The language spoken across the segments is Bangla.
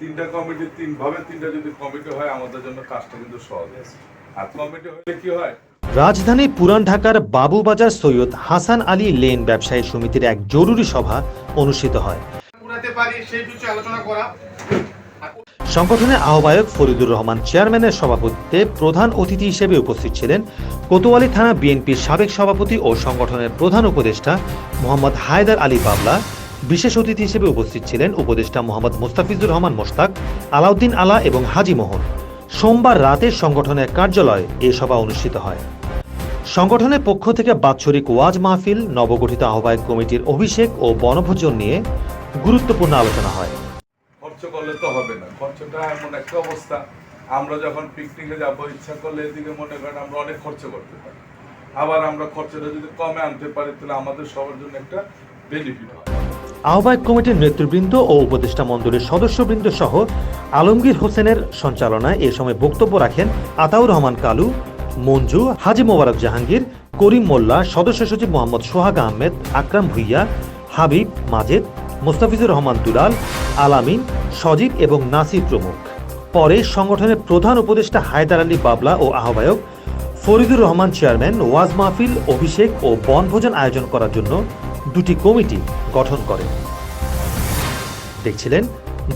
তিনটা কমিটি তিন ভাবে তিনটা যদি কমিটি হয় আমাদের জন্য কাজটা কিন্তু সহজ। আর কমিটি হলে কি হয়? রাজধানী পুরান ঢাকার বাবুবাজার সৈয়দ হাসান আলী লেন ব্যবসায়ী সমিতির এক জরুরি সভা অনুষ্ঠিত হয়। পুরাতে পারি সেই বিষয়ে আলোচনা করা। সংগঠনের আহ্বায়ক ফরিদুর রহমান চেয়ারম্যানের সভাপতিত্বে প্রধান অতিথি হিসেবে উপস্থিত ছিলেন কোতোয়ালি থানা বিএনপির সাবেক সভাপতি ও সংগঠনের প্রধান উপদেষ্টা মোহাম্মদ হায়দার আলী বাবলা বিশেষ অতিথি হিসেবে উপস্থিত ছিলেন উপদেষ্টা মোহাম্মদ মুস্তাফিজুর রহমান মোস্তাক আলাউদ্দিন আলা এবং হাজি মোহন। সোমবার রাতে সংগঠনের কার্যালয়ে এ সভা অনুষ্ঠিত হয়। সংগঠনের পক্ষ থেকে বাৎসরিক ওয়াজ মাহফিল, নবগঠিত আহ্বায়ক কমিটির অভিষেক ও বনভোজন নিয়ে গুরুত্বপূর্ণ আলোচনা হয়। খরচ করলে তো হবে না। খরচটা এমন একটা অবস্থা। আমরা যখন পিকনিকে যাব, ইচ্ছা করলে এদিকে মনে করেন আমরা অনেক খরচ করতে পারি। আবার আমরা খরচটা যদি কমে আনতে পারি, তাহলে আমাদের সবার জন্য একটা বেনিফিট হয় আহ্বায়ক কমিটির নেতৃবৃন্দ ও উপদেষ্টা মণ্ডলীর সদস্যবৃন্দ সহ আলমগীর হোসেনের সঞ্চালনায় এ সময় বক্তব্য রাখেন আতাউর রহমান কালু, মঞ্জু, হাজি মোবারক জাহাঙ্গীর, করিম মোল্লা, সদস্য সচিব মোহাম্মদ সোহাগ আহমেদ, আকরাম ভুইয়া, হাবিব মাজেদ, মোস্তাফিজুর রহমান দুলাল, আলামিন, সজীব এবং নাসির প্রমুখ। পরে সংগঠনের প্রধান উপদেষ্টা হায়দার আলী বাবলা ও আহ্বায়ক ফরিদুর রহমান চেয়ারম্যান, ওয়াজ মাহফিল, অভিষেক ও বনভোজন আয়োজন করার জন্য দুটি কমিটি গঠন করে। দেখছিলেন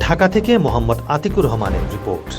ঢাকা থেকে মোহাম্মদ আতিকুর রহমানের রিপোর্ট।